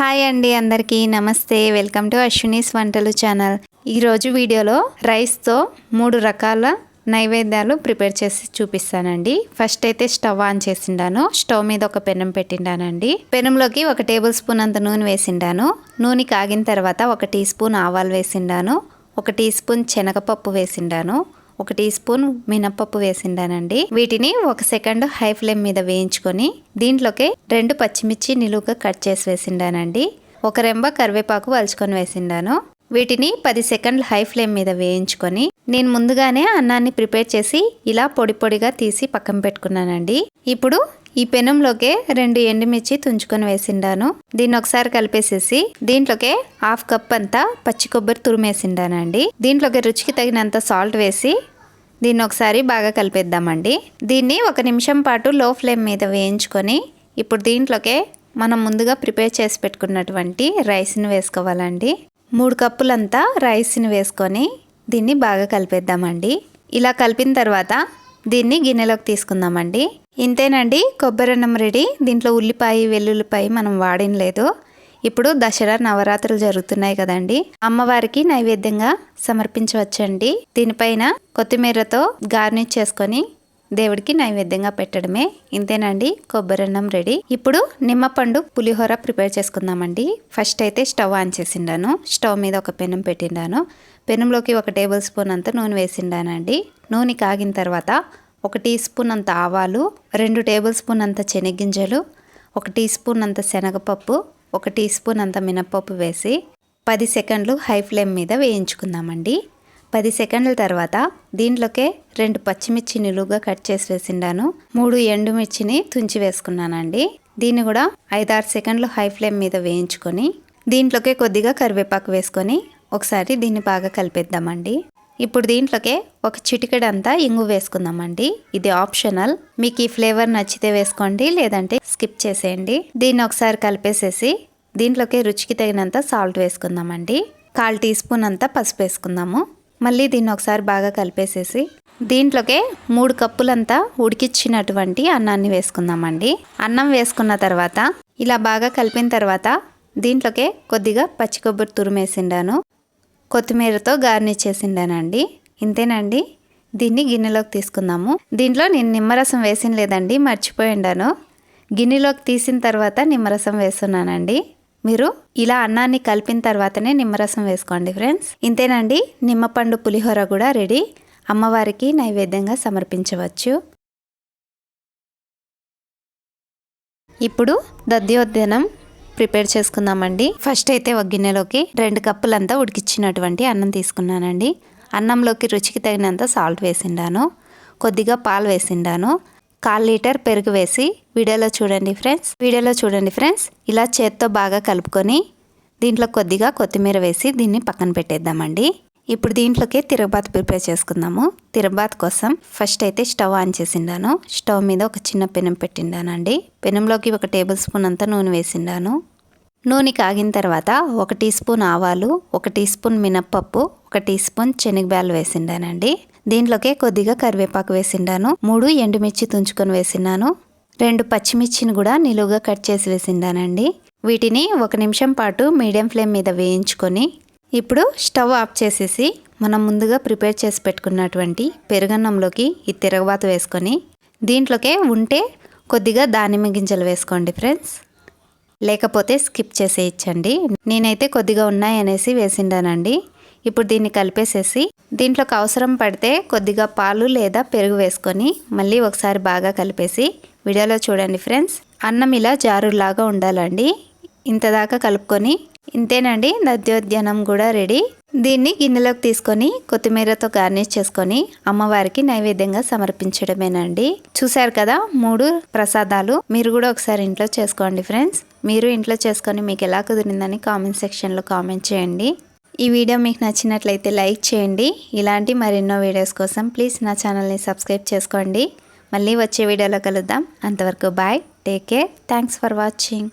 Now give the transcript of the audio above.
Hi అండి అందరికీ. నమస్తే. వెల్కమ్ టు అశ్వినీస్ వంటలు ఛానల్. ఈరోజు వీడియోలో రైస్తో మూడు రకాల నైవేద్యాలు ప్రిపేర్ చేసి చూపిస్తానండి. ఫస్ట్ అయితే స్టవ్ ఆన్ చేసిండాను. స్టవ్ మీద ఒక పెనం పెట్టిండానండి. పెనంలోకి ఒక టేబుల్ స్పూన్ అంత నూనె వేసిండాను. నూనె కాగిన తర్వాత ఒక టీ స్పూన్ ఆవాలు వేసిండాను. ఒక టీ స్పూన్ శనగపప్పు వేసిండాను. ఒక టీ స్పూన్ మినప్పప్పు వేసిండానండి. వీటిని ఒక సెకండ్ హై ఫ్లేమ్ మీద వేయించుకొని దీంట్లోకి రెండు పచ్చిమిర్చి నిలువుగా కట్ చేసి వేసిండానండి. ఒక రెంబ కరివేపాకు వలుచుకొని వేసిండాను. వీటిని పది సెకండ్లు హై ఫ్లేమ్ మీద వేయించుకొని నేను ముందుగానే అన్నాన్ని ప్రిపేర్ చేసి ఇలా పొడి పొడిగా తీసి పక్కన పెట్టుకున్నానండి. ఇప్పుడు ఈ పెనంలోకే రెండు ఎండుమిర్చి తుంచుకొని వేసిండాను. దీన్ని ఒకసారి కలిపేసేసి దీంట్లోకే హాఫ్ కప్ అంతా పచ్చి కొబ్బరి తురిమేసిండానండి. దీంట్లోకి రుచికి తగినంత సాల్ట్ వేసి దీన్ని ఒకసారి బాగా కలిపేద్దామండి. దీన్ని ఒక నిమిషం పాటు లో ఫ్లేమ్ మీద వేయించుకొని ఇప్పుడు దీంట్లోకే మనం ముందుగా ప్రిపేర్ చేసి పెట్టుకున్నటువంటి రైస్ని వేసుకోవాలండి. మూడు కప్పులంతా రైస్ని వేసుకొని దీన్ని బాగా కలిపేద్దామండి. ఇలా కలిపిన తర్వాత దీన్ని గిన్నెలోకి తీసుకుందామండి. ఇంతేనండి కొబ్బరి అన్నం రెడీ. దీంట్లో ఉల్లిపాయ వెల్లుల్లిపాయ మనం వాడిన లేదు. ఇప్పుడు దసరా నవరాత్రులు జరుగుతున్నాయి కదండి. అమ్మవారికి నైవేద్యంగా సమర్పించవచ్చండి. దీనిపైన కొత్తిమీరతో గార్నిష్ చేసుకొని దేవుడికి నైవేద్యంగా పెట్టడమే. ఇంతేనండి కొబ్బరి అన్నం రెడీ. ఇప్పుడు నిమ్మపండు పులిహోర ప్రిపేర్ చేసుకుందామండి. ఫస్ట్ అయితే స్టవ్ ఆన్ చేసిండాను. స్టవ్ మీద ఒక పెనం పెట్టిండాను. పెనంలోకి ఒక టేబుల్ స్పూన్ అంత నూనె వేసిండానండి. నూనె కాగిన తర్వాత ఒక టీ స్పూన్ అంత ఆవాలు రెండు టేబుల్ స్పూన్ అంత శనగింజలు ఒక టీ స్పూన్ అంత శనగపప్పు ఒక టీ స్పూన్ అంత మినప్పప్పు వేసి పది సెకండ్లు హై ఫ్లేమ్ మీద వేయించుకుందామండి. పది సెకండ్ల తర్వాత దీంట్లోకే రెండు పచ్చిమిర్చి నిలువుగా కట్ చేసి వేసిండాను. మూడు ఎండుమిర్చిని తుంచి వేసుకున్నానండి. దీన్ని కూడా ఐదారు సెకండ్లు హై ఫ్లేమ్ మీద వేయించుకొని దీంట్లోకే కొద్దిగా కరివేపాకు వేసుకొని ఒకసారి దీన్ని బాగా కలిపేద్దామండి. ఇప్పుడు దీంట్లోకే ఒక చిటికెడంతా ఇంగు వేసుకుందామండి. ఇది ఆప్షనల్. మీకు ఈ ఫ్లేవర్ నచ్చితే వేసుకోండి లేదంటే స్కిప్ చేసేయండి. దీన్ని ఒకసారి కలిపేసేసి దీంట్లోకి రుచికి తగినంత సాల్ట్ వేసుకుందామండి. కాల్ టీ స్పూన్ అంతా పసుపు వేసుకుందాము. మళ్ళీ దీన్ని ఒకసారి బాగా కలిపేసేసి దీంట్లోకే మూడు కప్పులంతా ఉడికిచ్చినటువంటి అన్నాన్ని వేసుకుందామండి. అన్నం వేసుకున్న తర్వాత ఇలా బాగా కలిపిన తర్వాత దీంట్లోకే కొద్దిగా పచ్చి కొబ్బరి తురిమేసిండాను కొత్తిమీరతో గార్నిష్ చేసిండానండి. ఇంతేనండి. దీన్ని గిన్నెలోకి తీసుకుందాము. దీంట్లో నేను నిమ్మరసం వేసిన లేదండి మర్చిపోయిండాను. గిన్నెలోకి తీసిన తర్వాత నిమ్మరసం వేస్తున్నానండి. మీరు ఇలా అన్నాన్ని కలిపిన తర్వాతనే నిమ్మరసం వేసుకోండి ఫ్రెండ్స్. ఇంతేనండి. నిమ్మపండు పులిహోర కూడా రెడీ. అమ్మవారికి నైవేద్యంగా సమర్పించవచ్చు. ఇప్పుడు దద్యోద్యనం ప్రిపేర్ చేసుకుందామండి. ఫస్ట్ అయితే ఒక గిన్నెలోకి రెండు కప్పులంతా ఉడికిచ్చినటువంటి అన్నం తీసుకున్నానండి. అన్నంలోకి రుచికి తగినంత సాల్ట్ వేసిండాను. కొద్దిగా పాలు వేసిండాను. కాల్ లీటర్ పెరుగు వేసి వీడియోలో చూడండి ఫ్రెండ్స్. వీడియోలో చూడండి ఫ్రెండ్స్. ఇలా చేత్తో బాగా కలుపుకొని దీంట్లో కొద్దిగా కొత్తిమీర వేసి దీన్ని పక్కన పెట్టేద్దామండి. ఇప్పుడు దీంట్లోకి తిరగబాత్ ప్రిపేర్ చేసుకుందాము. తిరగబాత్ కోసం ఫస్ట్ అయితే స్టవ్ ఆన్ చేసిండాను. స్టవ్ మీద ఒక చిన్న పెనం పెట్టిండానండి. పెనంలోకి ఒక టేబుల్ స్పూన్ అంతా నూనె వేసిండాను. నూనె కాగిన తర్వాత ఒక టీ స్పూన్ ఆవాలు ఒక టీ స్పూన్ మినప్పప్పు ఒక టీ స్పూన్ శనగబ్యాలు వేసిండానండి. దీంట్లోకే కొద్దిగా కరివేపాకు వేసిండాను మూడు ఎండుమిర్చి తుంచుకొని వేసినాను రెండు పచ్చిమిర్చిని కూడా నిలువుగా కట్ చేసి వేసిండానండి. వీటిని ఒక నిమిషం పాటు మీడియం ఫ్లేమ్ మీద వేయించుకొని ఇప్పుడు స్టవ్ ఆఫ్ చేసేసి మనం ముందుగా ప్రిపేర్ చేసి పెట్టుకున్నటువంటి పెరుగన్నంలోకి ఈ తిరగబాత వేసుకొని దీంట్లోకే ఉంటే కొద్దిగా దానిమ్మ గింజలు వేసుకోండి ఫ్రెండ్స్. లేకపోతే స్కిప్ చేసేయచ్చండి. నేనైతే కొద్దిగా ఉన్నాయనేసి వేసిండానండి. ఇప్పుడు దీన్ని కలిపేసేసి దీంట్లోకి అవసరం పడితే కొద్దిగా పాలు లేదా పెరుగు వేసుకొని మళ్ళీ ఒకసారి బాగా కలిపేసి వీడియోలో చూడండి ఫ్రెండ్స్. అన్నం ఇలా జారులాగా ఉండాలండి. ఇంతదాకా కలుపుకొని ఇంతేనండి నద్యోద్యానం కూడా రెడీ. దీన్ని గిన్నెలోకి తీసుకొని కొత్తిమీరతో గార్నిష్ చేసుకొని అమ్మవారికి నైవేద్యంగా సమర్పించడమేనండి. చూశారు కదా మూడు ప్రసాదాలు. మీరు కూడా ఒకసారి ఇంట్లో చేసుకోండి ఫ్రెండ్స్. మీరు ఇంట్లో చేసుకొని మీకు ఎలా కుదిరిందని కామెంట్ సెక్షన్లో కామెంట్ చేయండి. ఈ వీడియో మీకు నచ్చినట్లయితే లైక్ చేయండి. ఇలాంటి మరెన్నో వీడియోస్ కోసం ప్లీజ్ నా ఛానల్ని సబ్స్క్రైబ్ చేసుకోండి. మళ్ళీ వచ్చే వీడియోలో కలుద్దాం. అంతవరకు bye take care thanks for watching